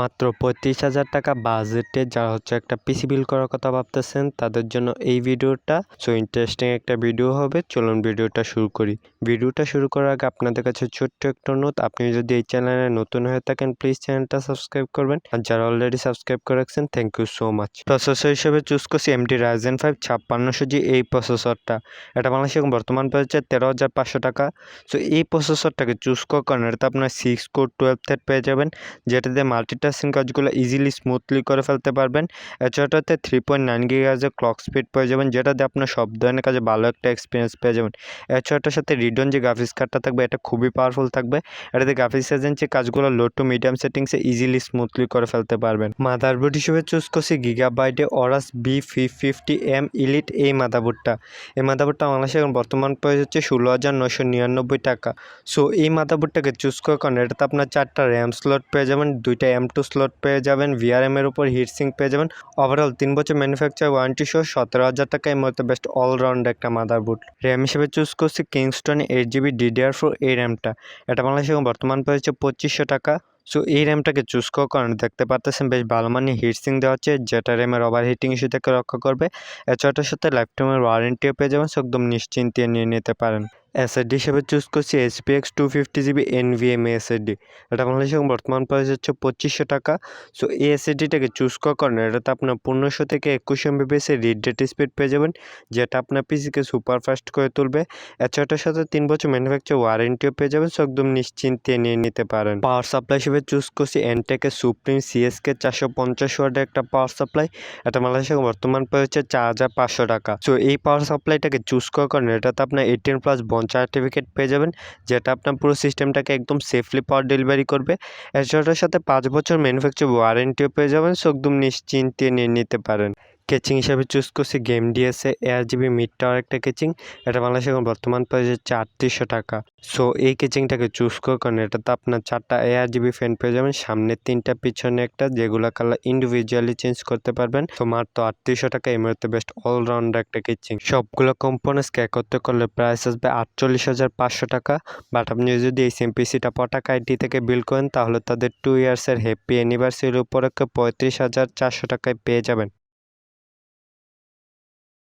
মাত্র পঁয়ত্রিশ হাজার টাকা বাজেটে যারা হচ্ছে একটা পিসি বিল করার কথা ভাবতেছেন, তাদের জন্য এই ভিডিওটা সো ইন্টারেস্টিং একটা ভিডিও হবে। চলুন ভিডিওটা শুরু করি। ভিডিওটা শুরু করার আগে আপনাদের কাছে ছোট্ট একটা অনুরোধ, আপনি যদি এই চ্যানেলে নতুন হয়ে থাকেন প্লিজ চ্যানেলটা সাবস্ক্রাইব করবেন। আর যারা অলরেডি সাবস্ক্রাইব করে রাখছেন thank you so much processor হিসেবে চুজ করছি এমডি রাইজেন ফাইভ ছাপ্পান্নশো জি এই প্রসেসরটা এটা বাংলাদেশে বর্তমান পেয়েছে তেরো হাজার পাঁচশো টাকা। সো এই প্রসেসরটাকে চুজ করার এটাতে আপনার সিক্স কোর টুয়েলভ থেট পেয়ে যাবেন যেটাতে মাল্টিটাস্কিং কাজগুলো ইজিলি স্মুথলি করে ফেলতে পারবেন। এছাড়াতে থ্রি পয়েন্ট নাইন গিগাজের ক্লক স্পিড পেয়ে যাবেন, যেটাতে আপনার সব ধরনের কাজে ভালো একটা এক্সপিরিয়েন্স পেয়ে যাবেন। এছাড়াটার সাথে রিডন যে গ্রাফিক্স কার্ডটা থাকবে, এটা খুবই পাওয়ারফুল থাকবে। এটাতে গ্রাফিক্স এজেন্সি কাজগুলো লো টু মিডিয়াম সেটিংসে ইজিলি স্মুথলি করে ফেলতে পারবেন। মাদারবোর্ড হিসেবে চুজ করছি গিগাবাইটে অরাস বি ফি ফিফটি এম ইলিট এই মাদারবোর্ডটা এই মাদারবোর্ডটা বাংলাদেশে এখন বর্তমান প্রাইস হচ্ছে ষোলো হাজার নশো নিরানব্বই টাকা। সো এই মাদারবোর্ডটাকে চুজ করার কারণে এটাতে আপনার চারটা র্যাম স্লট পেয়ে যাবেন, দুইটা এম টু স্লট পেয়ে যাবেন ভিআরএম এর উপর হিটসিং পেয়ে যাবেন। ওভারঅল তিন বছর ম্যানুফ্যাকচার ওয়ারেন্টি সহ সতেরো হাজার টাকা এই মধ্যে বেস্ট অলরাউন্ড একটা মাদারবোর্ড র্যাম হিসেবে চুজ করছি Kingston eight GB DDR four এই র্যামটা এটা বাংলাদেশে বর্তমান হচ্ছে পঁচিশশো টাকা। সো এই র্যামটাকে চুজ করার কারণে দেখতে পাচ্ছেন বেশ ভালো মানে হিটসিং দেওয়া হচ্ছে, যেটা র্যামের ওভার হিটিং ইস্যু থেকে রক্ষা করবে। এছাড়াটার সাথে টাইমের ওয়ারেন্টিও পেয়ে যাবেন সো একদম নিশ্চিন্তে নিয়ে নিতে পারেন। এসএসডি হিসেবে চুজ করছি SPX two fifty GB NVMe SSD এটা বাংলাদেশে বর্তমান প্রাইস হচ্ছে পঁচিশশো টাকা। সো এই এসএসডিটাকে চুজ করার কারণে এটাতে আপনার পনেরোশো থেকে একুশ এমবিপিএসের রিড ডেট স্পিড পেয়ে যাবেন, যেটা আপনার পিসিকে সুপার ফাস্ট করে তুলবে। এছাড়াটার সাথে তিন বছর ম্যানুফ্যাকচার ওয়ারেন্টিও পেয়ে যাবেন সো একদম নিশ্চিন্তে নিয়ে নিতে পারেন। পাওয়ার সাপ্লাই হিসেবে চুজ করছি এনটেকের সুপ্রিম সিএসকে চারশো পঞ্চাশ ওয়ার্ডের একটা পাওয়ার সাপ্লাই এটা বাংলাদেশে বর্তমান প্রাইস হচ্ছে চার হাজার পাঁচশো টাকা। সো এই পাওয়ার সাপ্লাইটাকে চুজ করার কারণে এটাতে আপনার এইটিন প্লাস বন সার্টিফিকেট পেয়ে যাবেন, যেটা আপনার পুরো সিস্টেমটাকে একদম সেফলি পাওয়ার ডেলিভারি করবে। এছাড়াটার সাথে পাঁচ বছর ম্যানুফ্যাকচার ওয়ারেন্টিও পেয়ে যাবেন, সো একদম নিশ্চিন্তে নিয়ে নিতে পারেন। কেচিং হিসাবে চুজ করছি game DSA air GB mid tower একটা কেচিং এটা বাংলাদেশে এখন বর্তমান প্রাইস হচ্ছে আটত্রিশশো টাকা। সো এই কেচিংটাকে চুজ করার কারণে এটাতে আপনার চারটা এয়ার জিবি ফ্যান পেয়ে যাবেন। সামনে তিনটা, পিছনে একটা, যেগুলো কালার ইন্ডিভিজুয়ালি চেঞ্জ করতে পারবেন। তো মাত্র আটত্রিশশো টাকা, এই মুহূর্তে বেস্ট অলরাউন্ডার একটা কেচিং সবগুলো কম্পোনেন্টস কে করতে করলে প্রাইস আসবে আটচল্লিশ হাজার পাঁচশো টাকা। বাট আপনি যদি এই সেম পিসিটা পটাকা আইডি থেকে বিল করেন, তাহলে তাদের টু ইয়ার্সের হ্যাপি অ্যানিভার্সারির উপলক্ষে পঁয়ত্রিশ হাজার চারশো টাকায় পেয়ে যাবেন।